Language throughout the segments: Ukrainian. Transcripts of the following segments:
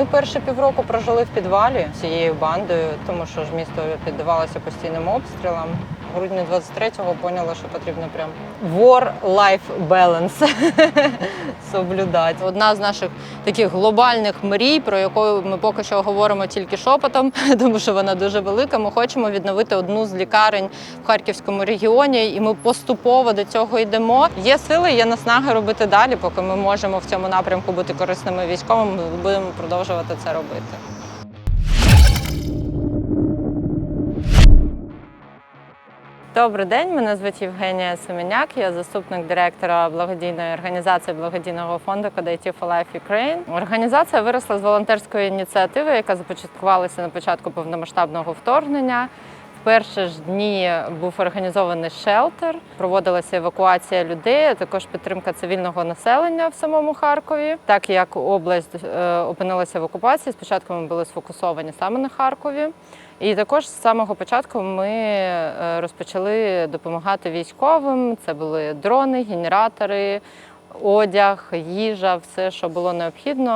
Ми перші півроку прожили в підвалі цією бандою, тому що ж місто піддавалося постійним обстрілам. В грудні 23-го поняли, що потрібно прям war-life balance соблюдати. Одна з наших таких глобальних мрій, про яку ми поки що говоримо тільки шепотом, тому що вона дуже велика. Ми хочемо відновити одну з лікарень в Харківському регіоні, і ми поступово до цього йдемо. Є сили, є наснаги робити далі. Поки ми можемо в цьому напрямку бути корисними військовими, ми будемо продовжувати це робити. Добрий день, мене звуть Євгенія Семеняк. Я заступник директора благодійної організації благодійного фонду «Кодайті for Life Ukraine». Організація виросла з волонтерської ініціативи, яка започаткувалася на початку повномасштабного вторгнення. В перші ж дні був організований шелтер, проводилася евакуація людей, а також підтримка цивільного населення в самому Харкові. Так як область е, опинилася в окупації, спочатку ми були сфокусовані саме на Харкові. І також з самого початку ми е, розпочали допомагати військовим. Це були дрони, генератори, одяг, їжа, все, що було необхідно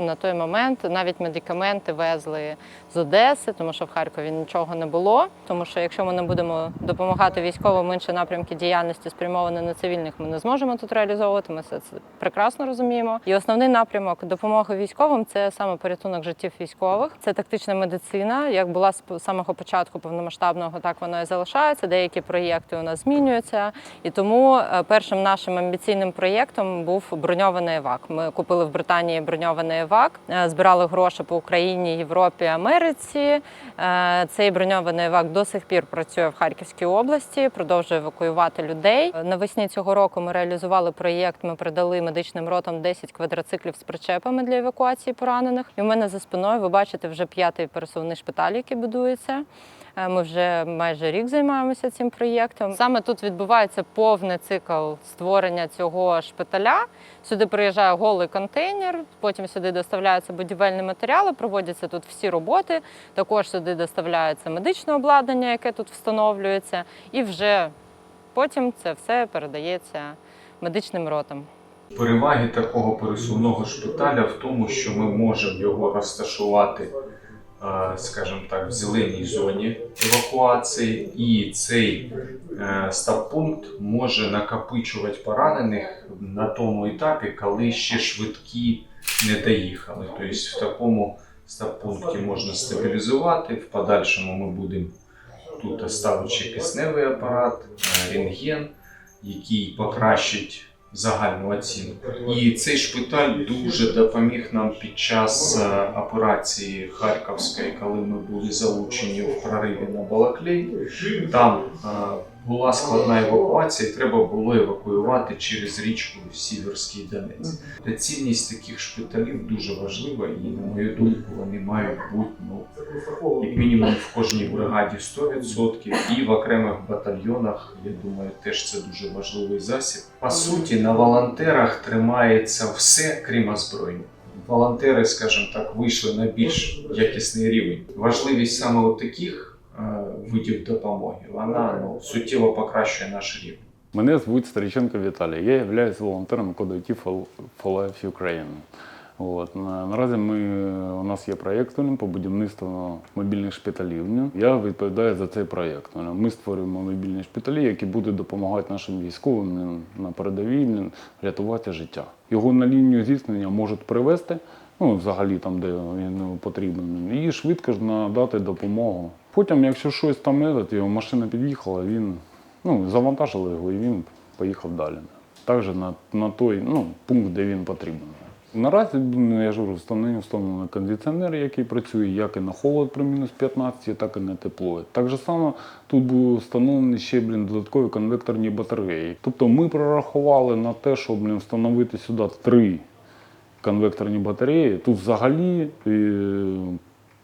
на той момент. Навіть медикаменти везли з Одеси, тому що в Харкові нічого не було. Тому що якщо ми не будемо допомагати військовим, інші напрямки діяльності спрямовані на цивільних, ми не зможемо тут реалізовувати. Ми все це прекрасно розуміємо. І основний напрямок допомоги військовим це саме порятунок життів військових. Це тактична медицина. Як була з самого початку повномасштабного, так воно і залишається. Деякі проєкти у нас змінюються. І тому е, першим нашим амбіційним проєктом був броньований ЕВАК. Ми купили в Британії броньований ЕВАК, е, збирали гроші по Україні, Європі, Америці. Е, Цей броньований ЕВАК до сих пір працює в Харківській області, продовжує евакуювати людей. Е, Навесні цього року ми реалізували проєкт. Ми придали медичним ротам 10 квадроциклів з причепами для евакуації поранених. І в мене за спиною ви бачите вже п'ятий пересувний шпиталь, який будується. Е, Ми вже майже рік займаємося цим проєктом. Саме тут відбувається повний цикл створення цього шпиталя. Сюди приїжджає голий контейнер, потім сюди доставляються будівельні матеріали, проводяться тут всі роботи. Також сюди доставляється медичне обладнання, яке тут встановлюється, і вже потім це все передається медичним ротам. Переваги такого пересувного шпиталя в тому, що ми можемо його розташувати, скажімо так, в зеленій зоні евакуації, і цей е, стаб-пункт може накопичувати поранених на тому етапі, коли ще швидкі не доїхали. Тобто в такому стаб-пункті можна стабілізувати, в подальшому ми будемо тут ставити кисневий апарат, е, рентген, який покращить загальну оцінку. І цей шпиталь дуже допоміг нам під час е, операції Харківської, коли ми були залучені в прориві на Балаклей. Там е, була складна евакуація, і треба було евакуювати через річку Сіверський Донець. Доцільність таких шпиталів дуже важлива, і на мою думку, вони мають бути ну як мінімум в кожній бригаді 100% і в окремих батальйонах, я думаю, теж це дуже важливий засіб. По суті, на волонтерах тримається все, крім озброєння. Волонтери, скажімо так, вийшли на більш якісний рівень. Важливість саме таких видів допомоги, вона ну, суттєво покращує наш рівень. Мене звуть Стариченко Віталій. Я являюсь волонтером коду IT for for Life Ukraine. От. Наразі ми, у нас є проєкт по будівництву мобільних шпиталів. Я відповідаю за цей проєкт. Ми створюємо мобільні шпиталі, які будуть допомагати нашим військовим на передовій рятувати життя. Його на лінію зіткнення можуть привезти, ну, взагалі там, де він потрібен, і швидко ж надати допомогу. Потім, якщо щось там, этот, його машина під'їхала, він ну, завантажили його і він поїхав далі. Також на, на той ну, пункт, де він потрібен. Наразі, ну, я ж говорю, встановлений встановлений кондиціонер, який працює як і на холод при мінус 15, так і на тепло. Так же само тут були встановлені ще блін, додаткові конвекторні батареї. Тобто ми прорахували на те, щоб блін, встановити сюди три конвекторні батареї. Тут взагалі е,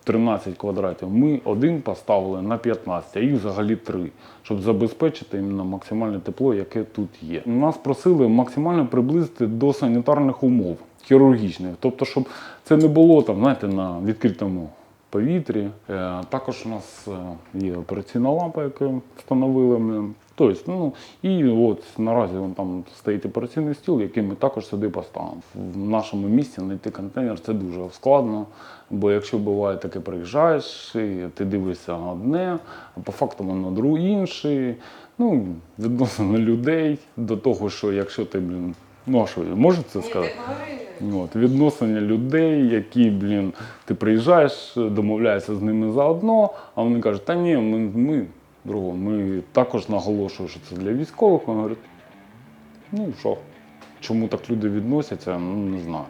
13 квадратів. Ми один поставили на 15, а їх взагалі три, щоб забезпечити максимальне тепло, яке тут є. Нас просили максимально приблизити до санітарних умов хірургічних, тобто, щоб це не було там, знаєте, на відкритому повітрі. Е, Також у нас е, є операційна лампа, яку встановили ми. Тобто, ну, і от наразі вон там стоїть операційний стіл, який ми також сюди поставимо. В нашому місті знайти контейнер це дуже складно, бо якщо буває таке, приїжджаєш, і ти дивишся на одне, а по факту воно друг інший. Ну, відносно людей до того, що якщо ти, блін, ну а що, можу це сказати? От, відношення людей, які, блін, ти приїжджаєш, домовляєшся з ними заодно, а вони кажуть, та ні, ми, ми другого, ми також наголошуємо, що це для військових. Вони говорять, ну що, чому так люди відносяться, ну не знаю.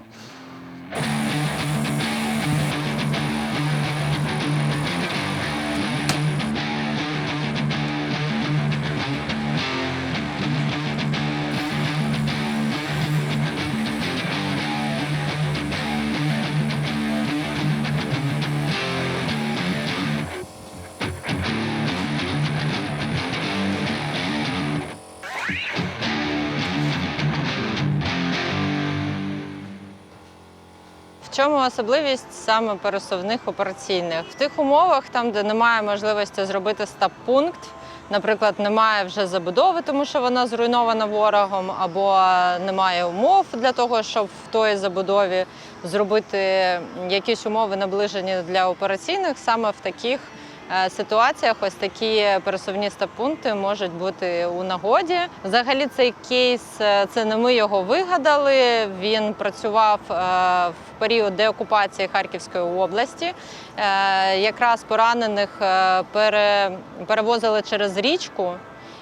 Чому особливість саме пересувних операційних? В тих умовах, там, де немає можливості зробити стаб-пункт, наприклад, немає вже забудови, тому що вона зруйнована ворогом, або немає умов для того, щоб в той забудові зробити якісь умови наближені для операційних, саме в таких ситуаціях ось такі пересувні стаб-пункти можуть бути у нагоді. Взагалі, цей кейс е, це не ми його вигадали. Він працював е, в період деокупації Харківської області. Е, Якраз поранених е, перевозили через річку.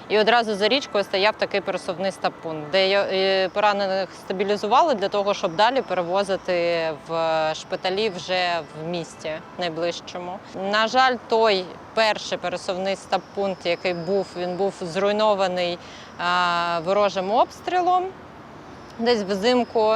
І одразу за річкою стояв такий пересувний стаб-пункт, де й- поранених стабілізували для того, щоб далі перевозити в шпиталі вже в місті найближчому. На жаль, той перший пересувний стаб-пункт, який був, він був зруйнований е, ворожим обстрілом десь взимку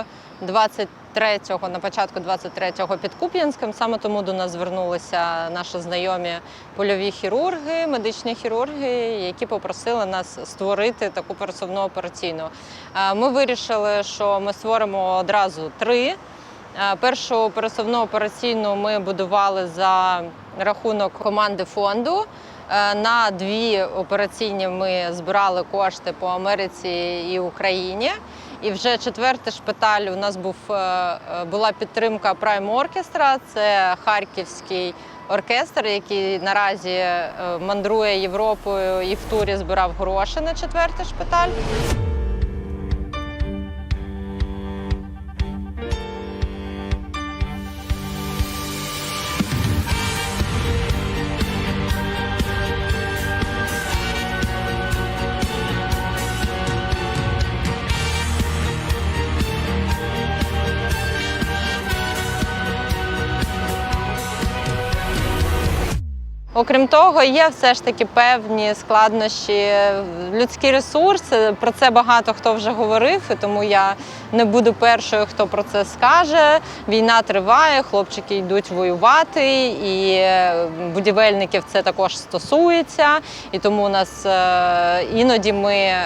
23-го, на початку 23-го під Куп'янськом. Саме тому до нас звернулися наші знайомі польові хірурги, медичні хірурги, які попросили нас створити таку пересувну операційну. Е, Ми вирішили, що ми створимо одразу три. Е, Першу пересувну операційну ми будували за рахунок команди фонду. Е, На дві операційні ми збирали кошти по Америці і Україні. І вже четвертий шпиталь у нас був е, е, була підтримка Prime Orchestra, це харківський оркестр, який наразі е, мандрує Європою і в турі збирав гроші на четвертий шпиталь. Окрім того, є все ж таки певні складнощі, людські ресурси. Про це багато хто вже говорив, і тому я не буду першою, хто про це скаже. Війна триває, хлопчики йдуть воювати, і е, будівельників це також стосується. І тому у нас е, іноді ми е,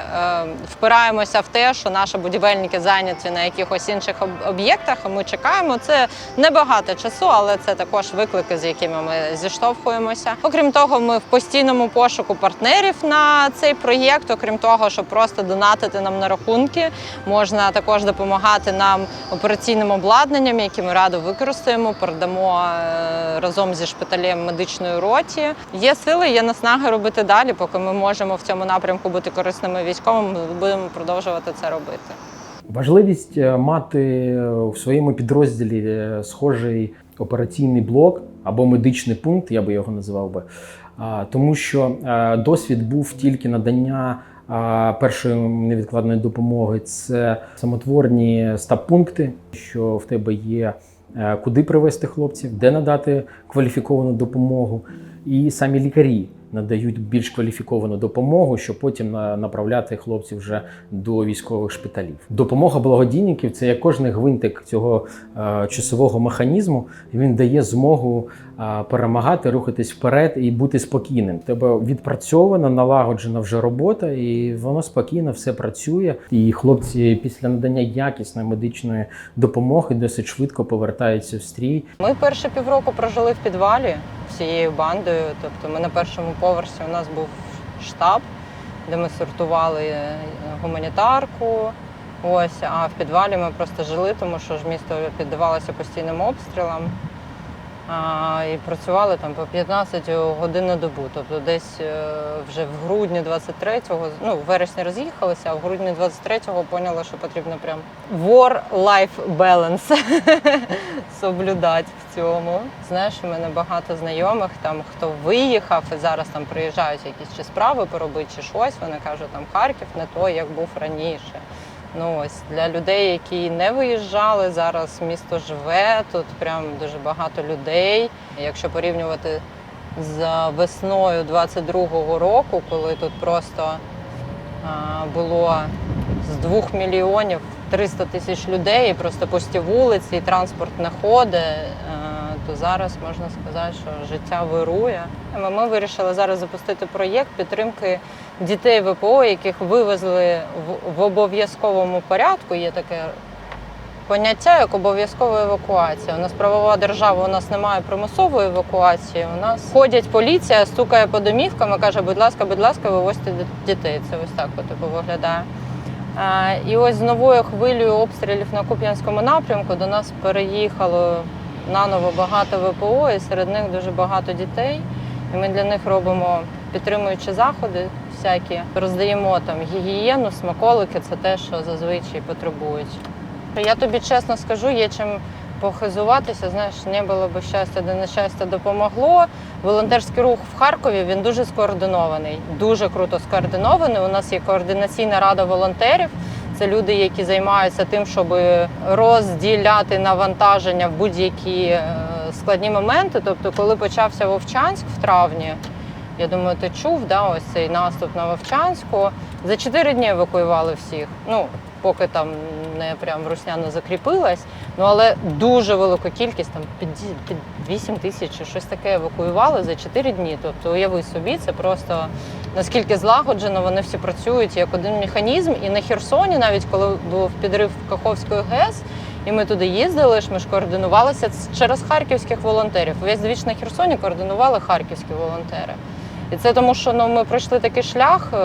впираємося в те, що наші будівельники зайняті на якихось інших об'єктах. а Ми чекаємо. Це небагато часу, але це також виклики, з якими ми зіштовхуємося. Окрім того, ми в постійному пошуку партнерів на цей проєкт. Окрім того, щоб просто донатити нам на рахунки, можна також допомагати нам операційним обладнанням, які ми радо використаємо, передамо е, разом зі шпиталем медичної роті. Є сили, є наснаги робити далі. Поки ми можемо в цьому напрямку бути корисними військовим, ми будемо продовжувати це робити. Важливість е, мати в своєму підрозділі е, схожий операційний блок або медичний пункт, я би його називав би, тому що досвід був тільки надання першої невідкладної допомоги. Це самотворні стаб-пункти, що в тебе є е, куди привезти хлопців, де надати кваліфіковану допомогу, і самі лікарі надають більш кваліфіковану допомогу, щоб потім направляти хлопців вже до військових шпиталів. Допомога благодійників це як кожний гвинтик цього е, часового механізму. Він дає змогу е, перемагати, рухатись вперед і бути спокійним. Тебе відпрацьована, налагоджена вже робота, і воно спокійно все працює. І хлопці після надання якісної медичної допомоги досить швидко повертаються в стрій. Ми перші півроку прожили в підвалі всією бандою. Тобто ми на першому поверсі у нас був штаб. де ми сортували е, гуманітарку. Ось, а в підвалі ми просто жили, тому що ж місто піддавалося постійним обстрілам. А, і працювали там по 15 годин на добу. Тобто десь е, вже в грудні 23-го, ну, в вересні роз'їхалися, а в грудні 23-го поняли, що потрібно прям war-life balance соблюдати в цьому. Знаєш, у мене багато знайомих, там хто виїхав і зараз там приїжджають якісь чи справи поробити, чи щось. Вони кажуть, там Харків не той, як був раніше. Ну ось для людей, які не виїжджали, зараз місто живе, тут прям дуже багато людей. Якщо порівнювати з весною 22-го року, коли тут просто а, було з 2 мільйонів 300 тисяч людей, просто пусті вулиці, і транспорт не ходить, то зараз можна сказати, що життя вирує. Ми вирішили зараз запустити проєкт підтримки дітей ВПО, яких вивезли в, в обов'язковому порядку. Є таке поняття як обов'язкова евакуація. У нас правова держава, у нас немає примусової евакуації. У нас ходять поліція, стукає по домівкам і каже, будь ласка, будь ласка, вивозьте дітей. Це ось так типу, виглядає. А, І ось з новою хвилею обстрілів на Куп'янському напрямку до нас переїхало наново багато ВПО, і серед них дуже багато дітей. І ми для них робимо підтримуючі заходи всякі. Роздаємо там гігієну, смаколики це те, що зазвичай потребують. Я тобі чесно скажу, є чим похизуватися. Знаєш, не було б щастя, де нещастя допомогло. Волонтерський рух в Харкові він дуже скоординований, дуже круто скоординований. У нас є координаційна рада волонтерів. Це люди, які займаються тим, щоб розділяти навантаження в будь-які е, складні моменти. Тобто, коли почався Вовчанськ в травні, я думаю, ти чув да, ось цей наступ на Вовчанську. За чотири дні евакуювали всіх. Ну, поки там не прям русняно закріпилась. Ну але дуже велику кількість, там під, під 8 тисяч чи щось таке евакуювали за 4 дні. Тобто, уяви собі, це просто наскільки злагоджено, вони всі працюють як один механізм. І на Херсоні, навіть коли був підрив Каховської ГЕС, і ми туди їздили, ж ми ж координувалися через харківських волонтерів. Весь двіч на Херсоні координували харківські волонтери. І це тому, що ну, ми пройшли такий шлях е,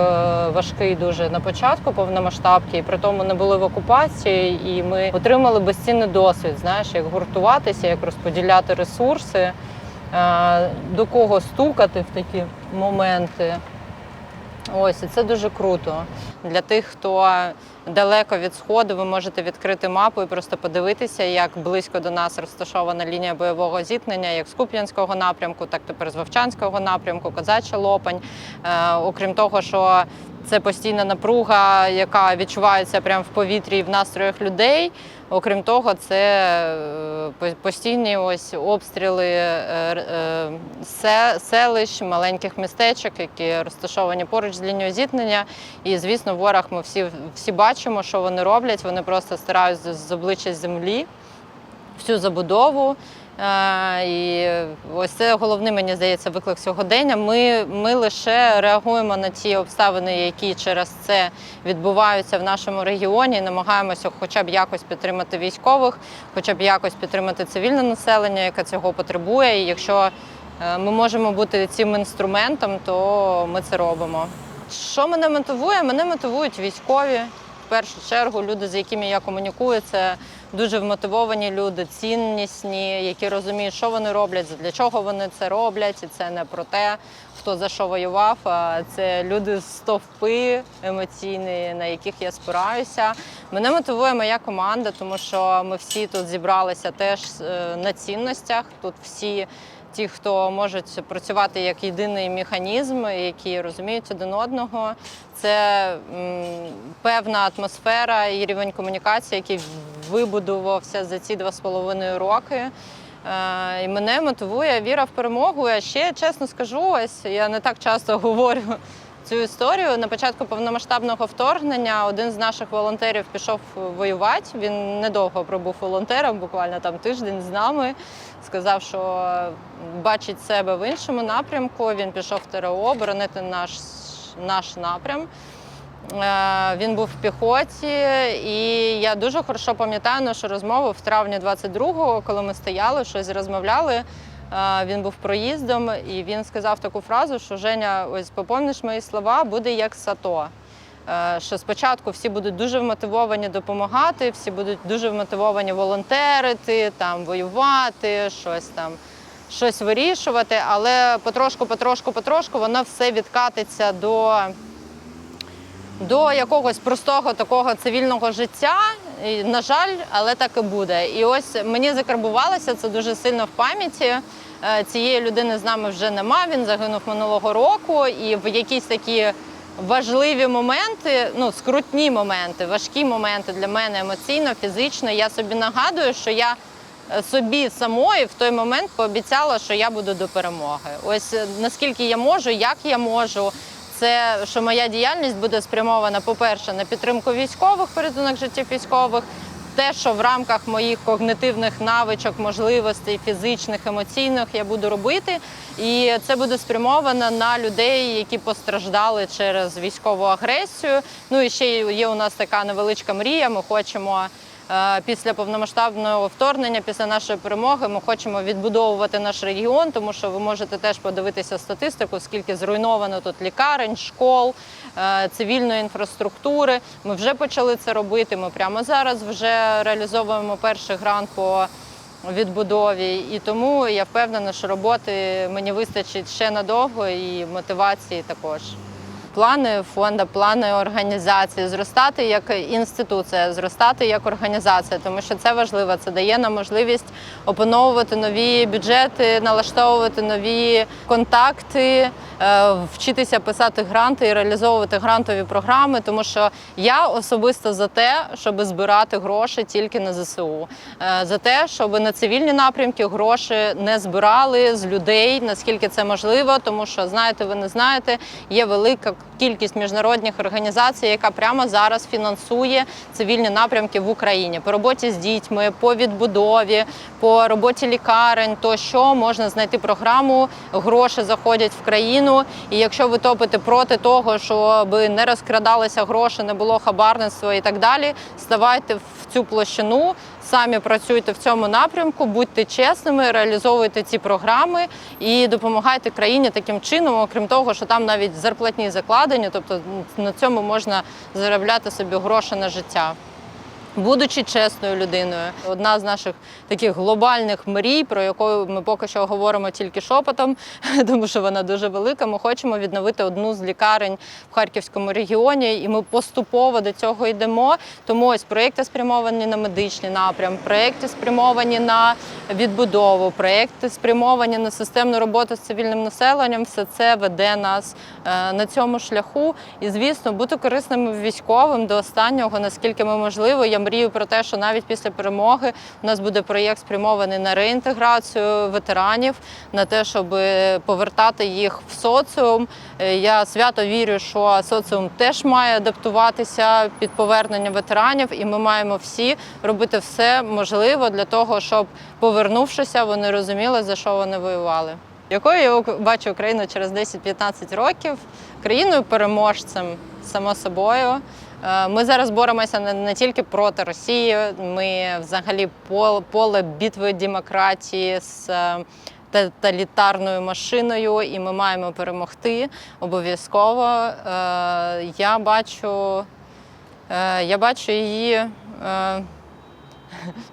важкий дуже на початку повномасштабки, і при тому не були в окупації, і ми отримали безцінний досвід, знаєш, як гуртуватися, як розподіляти ресурси, е, до кого стукати в такі моменти. Ось і це дуже круто. Для тих, хто далеко від сходу, ви можете відкрити мапу і просто подивитися, як близько до нас розташована лінія бойового зіткнення, як з Куп'янського напрямку, так тепер з Вовчанського напрямку, Козача Лопань. Е, окрім того, що це постійна напруга, яка відчувається прямо в повітрі і в настроях людей. Окрім того, це е, постійні ось обстріли е, е, се- селищ, маленьких містечок, які розташовані поруч з лінією зіткнення. І звісно, ворог ми всі, всі бачимо, що вони роблять. Вони просто стирають з, з обличчя землі всю забудову. І ось це головний, мені здається, виклик сьогодення. Ми, ми лише реагуємо на ті обставини, які через це відбуваються в нашому регіоні, і намагаємося хоча б якось підтримати військових, хоча б якось підтримати цивільне населення, яке цього потребує. І якщо е, ми можемо бути цим інструментом, то ми це робимо. Що мене мотивує? Мене мотивують військові. В першу чергу люди, з якими я комунікую, це дуже вмотивовані люди, ціннісні, які розуміють, що вони роблять, для чого вони це роблять. І це не про те, хто за що воював. А це люди стовпи емоційні, на яких я спираюся. Мене мотивує моя команда, тому що ми всі тут зібралися теж е, на цінностях. Тут всі ті, хто можуть працювати як єдиний механізм, які розуміють один одного. Це м, певна атмосфера і рівень комунікації, який вибудувався за ці два з половиною роки. Е, І мене мотивує віра в перемогу. А ще чесно скажу, ось я не так часто говорю цю історію. На початку повномасштабного вторгнення один з наших волонтерів пішов воювати. Він недовго пробув волонтером, буквально там тиждень з нами. Сказав, що бачить себе в іншому напрямку. Він пішов в ТРО боронити наш, наш напрям. Е, Він був в піхоті, і я дуже хорошо пам'ятаю нашу розмову в травні 22-го, коли ми стояли, щось розмовляли. Е, Він був проїздом, і він сказав таку фразу, що Женя, ось поповниш мої слова, буде як сато. Е, Що спочатку всі будуть дуже вмотивовані допомагати, всі будуть дуже вмотивовані волонтерити, там воювати, щось там, щось вирішувати, але потрошку, потрошку, потрошку воно все відкатиться до до якогось простого такого цивільного життя. І, на жаль, але так і буде. І ось мені закарбувалося це дуже сильно в пам'яті. Е, Цієї людини з нами вже нема. Він загинув минулого року, і в якісь такі важливі моменти, ну скрутні моменти, важкі моменти для мене емоційно, фізично. Я собі нагадую, що я е, собі самої в той момент пообіцяла, що я буду до перемоги. Ось е, наскільки я можу, як я можу. Це що моя діяльність буде спрямована, по-перше, на підтримку військових, порятунок життів військових, те, що в рамках моїх когнитивних навичок, можливостей, фізичних, емоційних я буду робити. І це буде спрямовано на людей, які постраждали через військову агресію. Ну і ще є у нас така невеличка мрія. Ми хочемо. Е, Після повномасштабного вторгнення, після нашої перемоги, ми хочемо відбудовувати наш регіон, тому що ви можете теж подивитися статистику, скільки зруйновано тут лікарень, школ, е, цивільної інфраструктури. Ми вже почали це робити. Ми прямо зараз вже реалізовуємо перший грант по відбудові. І тому я впевнена, що роботи мені вистачить ще надовго і мотивації також. Плани фонду, плани організації, зростати як інституція, зростати як організація, тому що це важливо. Це дає нам можливість опановувати нові бюджети, налаштовувати нові контакти, е, вчитися писати гранти і реалізовувати грантові програми. Тому що я особисто за те, щоб збирати гроші тільки на ЗСУ, Е, за те, щоб на цивільні напрямки гроші не збирали з людей, наскільки це можливо, тому що знаєте, ви не знаєте, є велика кількість міжнародних організацій, яка прямо зараз фінансує цивільні напрямки в Україні по роботі з дітьми, по відбудові, по роботі лікарень, то що можна знайти програму, гроші заходять в країну. І якщо ви топите проти того, щоб не розкрадалися гроші, не було хабарництва і так далі, ставайте в цю площину. Самі працюйте в цьому напрямку, будьте чесними, реалізовуйте ці програми і допомагайте країні таким чином, окрім того, що там навіть зарплатні закладені, тобто на цьому можна заробляти собі гроші на життя. Будучи чесною людиною, одна з наших таких глобальних мрій, про яку ми поки що говоримо тільки шепотом, тому що вона дуже велика. Ми хочемо відновити одну з лікарень в Харківському регіоні, і ми поступово до цього йдемо. Тому ось проекти спрямовані на медичний напрям, проекти спрямовані на відбудову, проекти спрямовані на системну роботу з цивільним населенням. Все це веде нас е, на цьому шляху. І звісно, бути корисними військовим до останнього, наскільки ми можливо. Я мрію про те, що навіть після перемоги у нас буде проєкт спрямований на реінтеграцію ветеранів, на те, щоб повертати їх в соціум. Е, Я свято вірю, що соціум теж має адаптуватися під повернення ветеранів, і ми маємо всі робити все можливе для того, щоб повернувшися, вони розуміли, за що вони воювали. Якою я бачу Україну через 10-15 років, країною переможцем, само собою. Е, Ми зараз боремося не, тільки проти Росії, ми взагалі пол- поле битви демократії з е, тоталітарною машиною, і ми маємо перемогти обов'язково. Е, Я бачу, я бачу її.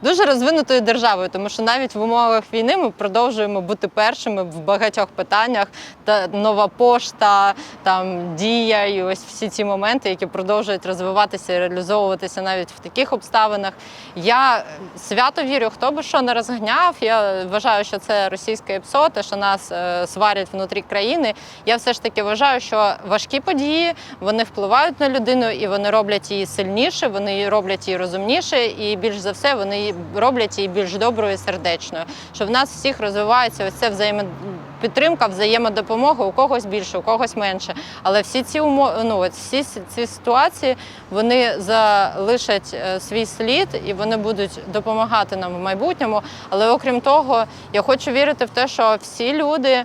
Дуже розвинутою державою, тому що навіть в умовах війни ми продовжуємо бути першими в багатьох питаннях. Та нова пошта, там дія і ось всі ці моменти, які продовжують розвиватися і реалізовуватися навіть в таких обставинах. Я свято вірю, хто би що не розганяв. Я вважаю, що це російське ПСО, те, що нас е, сварять внутрі країни. Я все ж таки вважаю, що важкі події вони впливають на людину і вони роблять її сильніше, вони роблять її розумніше, і більш за все вони роблять її більш доброю і сердечною. Що в нас всіх розвивається ось це взаємопідтримка, взаємодопомога, у когось більше, у когось менше. Але всі ці умови, ну всі ці ситуації вони залишать е, свій слід і вони будуть допомагати нам в майбутньому. Але окрім того, я хочу вірити в те, що всі люди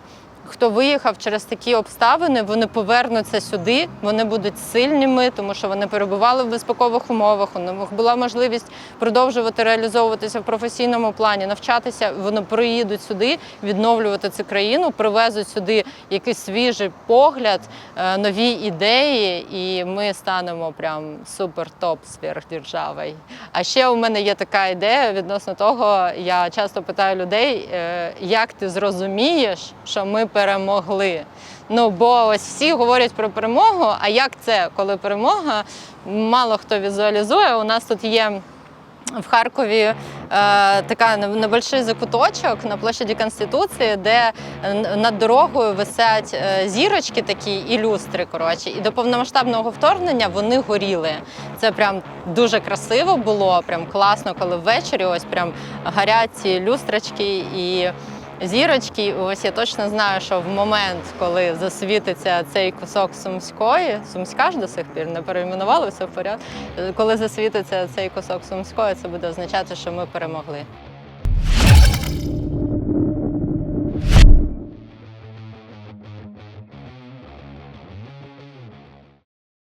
хто виїхав через такі обставини, вони повернуться сюди, вони будуть сильними, тому що вони перебували в безпекових умовах. У них була можливість продовжувати реалізовуватися в професійному плані, навчатися. Вони приїдуть сюди, відновлювати цю країну, привезуть сюди якийсь свіжий погляд, е, нові ідеї, і ми станемо прям супер топ сверхдержавою. А ще у мене є така ідея відносно того, я часто питаю людей, е, як ти зрозумієш, що ми перемогли. Ну бо ось всі говорять про перемогу. А як це, коли перемога? Мало хто візуалізує. У нас тут є в Харкові е, така небольший закуточок на площаді Конституції, де над дорогою висять е, зірочки такі і люстри. Коротше, і до повномасштабного вторгнення вони горіли. Це прям дуже красиво було, прям класно, коли ввечері ось прям горять ці люстрочки і. Зірочки, ось я точно знаю, що в момент, коли засвітиться цей кусок сумської, сумська ж до сих пір не перейменували в порядку. Коли засвітиться цей кусок сумської, це буде означати, що ми перемогли.